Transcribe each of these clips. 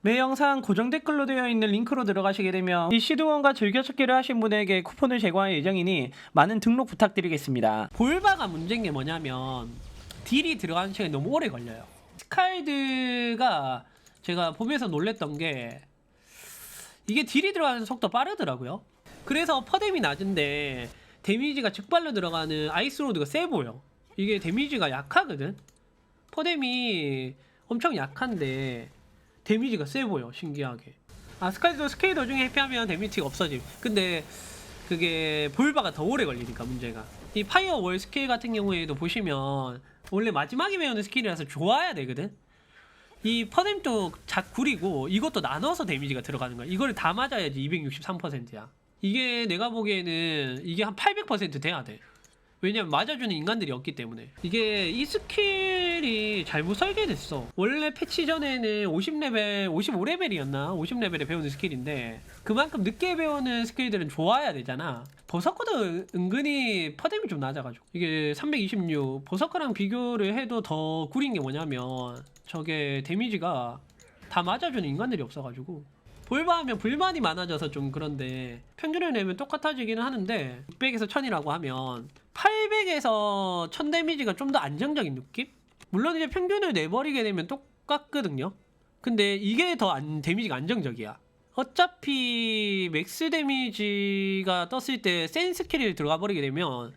매 영상 고정 댓글로 되어 있는 링크로 들어가시게 되면 이 시드원과 즐겨찾기를 하신 분에게 쿠폰을 제공할 예정이니 많은 등록 부탁드리겠습니다. 볼바가 문제인 게 뭐냐면 딜이 들어가는 시간이 너무 오래 걸려요. 스카이드가 제가 보면서 놀랬던 게 이게 딜이 들어가는 속도 빠르더라고요. 그래서 퍼뎀이 낮은데 데미지가 즉발로 들어가는 아이스로드가 세 보여. 이게 데미지가 약하거든. 퍼뎀이 엄청 약한데 데미지가 세 보여 신기하게. 아 스카이도 스케일 도중에 해피하면 데미지가 없어짐. 근데 그게 볼바가 더 오래 걸리니까 문제가. 이 파이어월 스킬 같은 경우에도 보시면 원래 마지막에 배우는 스킬이라서 좋아야 되거든? 이 퍼뎀도 작구리고 이것도 나눠서 데미지가 들어가는 거야. 이걸 다 맞아야지 263%야. 이게 내가 보기에는 이게 한 800% 돼야 돼. 왜냐면 맞아주는 인간들이 없기 때문에. 이게 이 스킬 이 잘못 설계됐어. 원래 패치 전에는 50레벨 55레벨이었나? 50레벨에 배우는 스킬인데 그만큼 늦게 배우는 스킬들은 좋아야 되잖아. 버서커도 은근히 퍼뎀이 좀 낮아가지고. 이게 326 버서커랑 비교를 해도 더 구린 게 뭐냐면 저게 데미지가 다 맞아주는 인간들이 없어가지고. 볼바하면 불만이 많아져서 좀 그런데 평균을 내면 똑같아지기는 하는데 600에서 1000이라고 하면 800에서 1000 데미지가 좀 더 안정적인 느낌? 물론 이제 평균을 내버리게 되면 똑같거든요. 근데 이게 더 안, 데미지가 안정적이야. 어차피 맥스 데미지가 떴을 때 센 스킬이 들어가 버리게 되면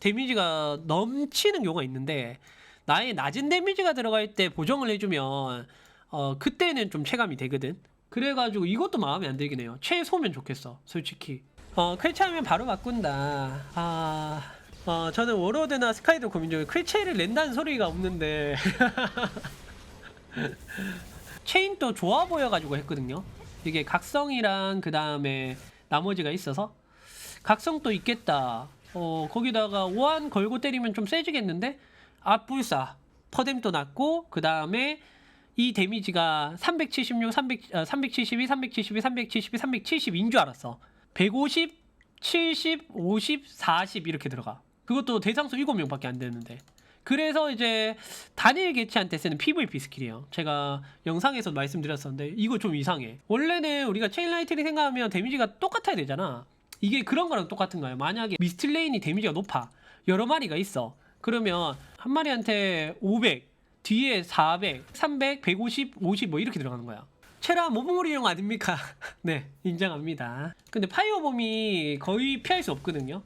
데미지가 넘치는 경우가 있는데 나의 낮은 데미지가 들어갈 때 보정을 해주면 어 그때는 좀 체감이 되거든. 그래가지고 이것도 마음에 안 들긴 해요. 최소면 좋겠어, 솔직히. 어, 클체하면 바로 바꾼다. 아, 어, 저는 워로드나 스카이도 고민 중에 클체를 낸다는 소리가 없는데. 체인도 좋아 보여가지고 했거든요. 이게 각성이랑 그 다음에 나머지가 있어서 각성도 있겠다. 어, 거기다가 오한 걸고 때리면 좀 세지겠는데? 앞불사, 퍼뎀도 낮고, 그 다음에 이 데미지가 376, 300, 어, 372, 372, 372, 370인 줄 알았어. 150, 70, 50, 40 이렇게 들어가. 그것도 대상수 7명밖에 안 되는데. 그래서 이제 단일 개체한테 쓰는 PVP 스킬이에요. 제가 영상에서 말씀드렸었는데 이거 좀 이상해. 원래는 우리가 체인라이트를 생각하면 데미지가 똑같아야 되잖아. 이게 그런 거랑 똑같은 거예요. 만약에 미스틸레인이 데미지가 높아. 여러 마리가 있어. 그러면 한 마리한테 500, 뒤에 400, 300, 150, 50 뭐 이렇게 들어가는 거야. 체라 모범물이용 아닙니까? 네, 인정합니다. 근데 파이어bom이 거의 피할 수 없거든요.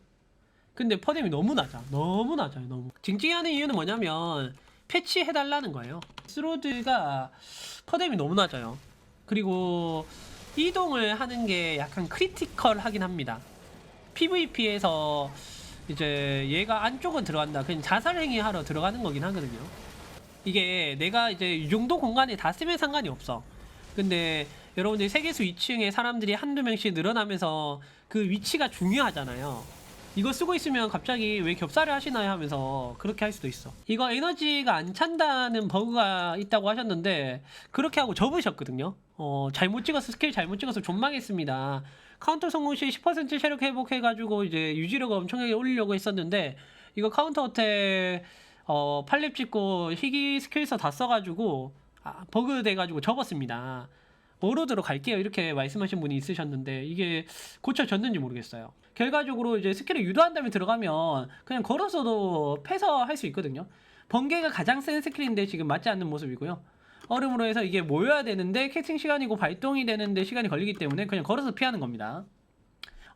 근데 퍼뎀이 너무 낮아. 너무 낮아요, 너무. 징징하는 이유는 뭐냐면 패치해달라는 거예요. 스로드가 퍼뎀이 너무 낮아요. 그리고 이동을 하는 게 약간 크리티컬 하긴 합니다. PVP에서 이제 얘가 안쪽은 들어간다. 그냥 자살 행위 하러 들어가는 거긴 하거든요. 이게 내가 이제 이 정도 공간에 다 쓰면 상관이 없어. 근데 여러분들 세계수 2층에 사람들이 한두 명씩 늘어나면서 그 위치가 중요하잖아요. 이거 쓰고 있으면 갑자기 왜 겹살을 하시나요 하면서 그렇게 할 수도 있어. 이거 에너지가 안 찬다는 버그가 있다고 하셨는데 그렇게 하고 접으셨거든요. 어, 잘못 찍어서 스킬 잘못 찍어서 존망했습니다. 카운터 성공 시 10% 체력 회복해가지고 이제 유지력을 엄청나게 올리려고 했었는데 이거 카운터 어택 어, 팔렙 찍고 희귀 스킬서 다 써가지고 아, 버그 돼가지고 접었습니다. 오로드로 갈게요 이렇게 말씀하신 분이 있으셨는데 이게 고쳐졌는지 모르겠어요. 결과적으로 이제 스킬을 유도한 다음에 들어가면 그냥 걸어서도 패서 할 수 있거든요. 번개가 가장 센 스킬인데 지금 맞지 않는 모습이고요. 얼음으로 해서 이게 모여야 되는데 캐스팅 시간이고 발동이 되는데 시간이 걸리기 때문에 그냥 걸어서 피하는 겁니다.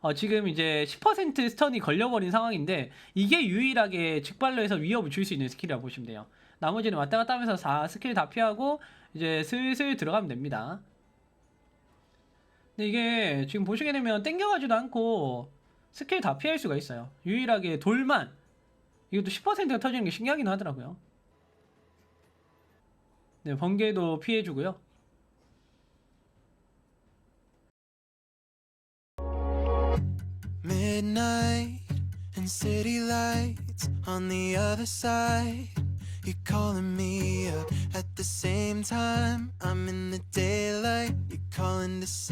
어, 지금 이제 10% 스턴이 걸려버린 상황인데 이게 유일하게 직발로 해서 위협을 줄 수 있는 스킬이라고 보시면 돼요. 나머지는 왔다 갔다 하면서 4 스킬 다 피하고 이제 슬슬 들어가면 됩니다. 근데 이게 지금 보시게 되면 땡겨가지도 않고 스킬 다 피할 수가 있어요. 유일하게 돌만 이것도 10%가 터지는 게 신기하긴 하더라고요. 네, 번개도 피해주고요. Midnight and city lights on the other side. You're calling me up at the same time. I'm in the daylight. You're calling to say.